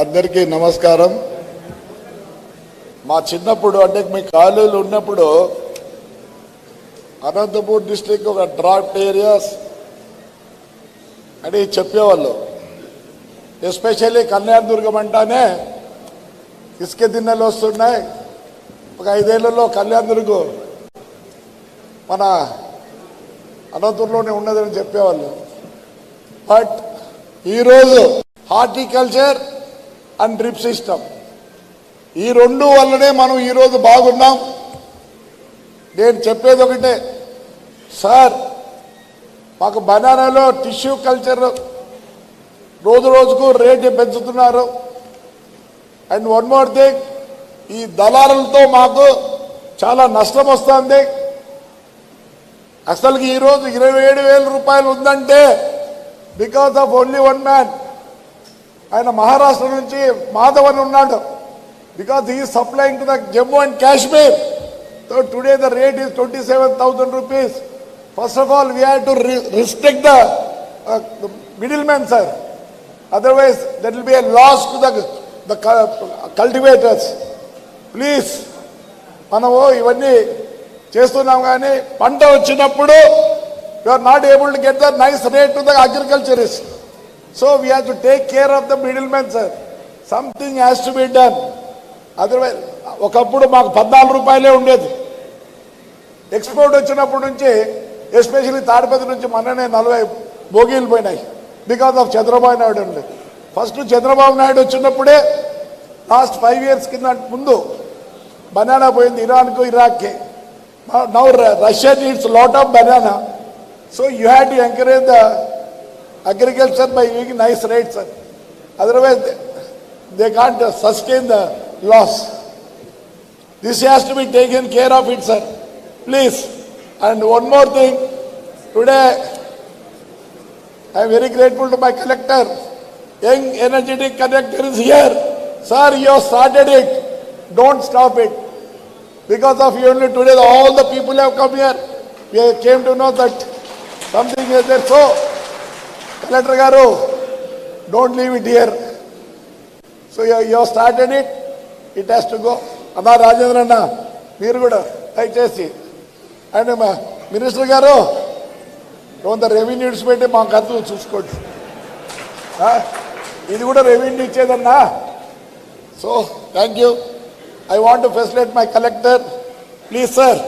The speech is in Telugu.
అందరికీ నమస్కారం. మా చిన్నప్పుడు అంటే మీ కాలేజీలు ఉన్నప్పుడు అనంతపూర్ డిస్టిక్ ఒక డ్రాఫ్ట్ ఏరియాస్ అని చెప్పేవాళ్ళు. ఎస్పెషల్లీ కళ్యాణదుర్గం అంటానే ఇసుక దిన్నెలు వస్తున్నాయి. ఒక ఐదేళ్ళలో కళ్యాణదుర్గం మన అనంతపూర్లోనే ఉన్నదని చెప్పేవాళ్ళు. బట్ ఈరోజు హార్టికల్చర్ అండ్ డ్రిప్ సిస్టమ్ ఈ రెండు వల్లనే మనం ఈరోజు బాగున్నాం. నేను చెప్పేది ఒకటే. సార్ మాకు బనానాలో టిష్యూ కల్చర్ రోజు రోజుకు రేటు పెంచుతున్నారు. అండ్ వన్ మోర్ థింగ్ ఈ దళారులతో మాకు చాలా నష్టం వస్తుంది. అసలుకి ఈరోజు ఇరవై ఏడు వేల రూపాయలు ఉందంటే because of only one man ఆయన మహారాష్ట్ర నుంచి మాధవ్ అని ఉన్నాడు. బికాస్ ఈ supplying to the Jammu and Kashmir so today the rate is twenty seven thousand rupees first of all we have to restrict the middle man sir otherwise that will be a loss to the the cultivators please మనము ఇవన్నీ చేస్తున్నాం కానీ పంట వచ్చినప్పుడు you are not able to get the nice rate to the agriculturist so we have to take care of the middle man sir something has to be done otherwise ఒకప్పుడు మాకు పద్నాలుగు రూపాయలే ఉండేది. ఎక్స్పోర్ట్ వచ్చినప్పటి నుంచి ఎస్పెషల్లీ తాడిపతి నుంచి మొన్ననే నలభై బోగీలు పోయినాయి. బికాస్ ఆఫ్ చంద్రబాబు నాయుడు అండి ఫస్ట్ చంద్రబాబు నాయుడు వచ్చినప్పుడే లాస్ట్ ఫైవ్ ఇయర్స్ కింద ముందు బనానా పోయింది ఇరాన్కు ఇరాక్కి. Now Russia needs lot of banana so you had to encourage the agriculture by giving nice rates. sir. Otherwise, they, they can't uh, sustain the loss. This has to be taken care of it, sir. Please. And one more thing. Today, I am very grateful to my collector. Young, energetic collector is here. Sir, you started it. Don't stop it. Because of you only today, all the people have come here. We came to know that something is there. So, collector గారు don't leave it here so you started it it has to go అన్నా రాజేంద్ర అన్న మీరు కూడా దయచేసి. అండ్ మినిస్టర్ గారు కొంత రెవెన్యూస్ పెట్టి మా ఖర్చు చూసుకోండి. ఇది కూడా revenue ఇచ్చేదన్నా. So thank you I want to facilitate my collector please sir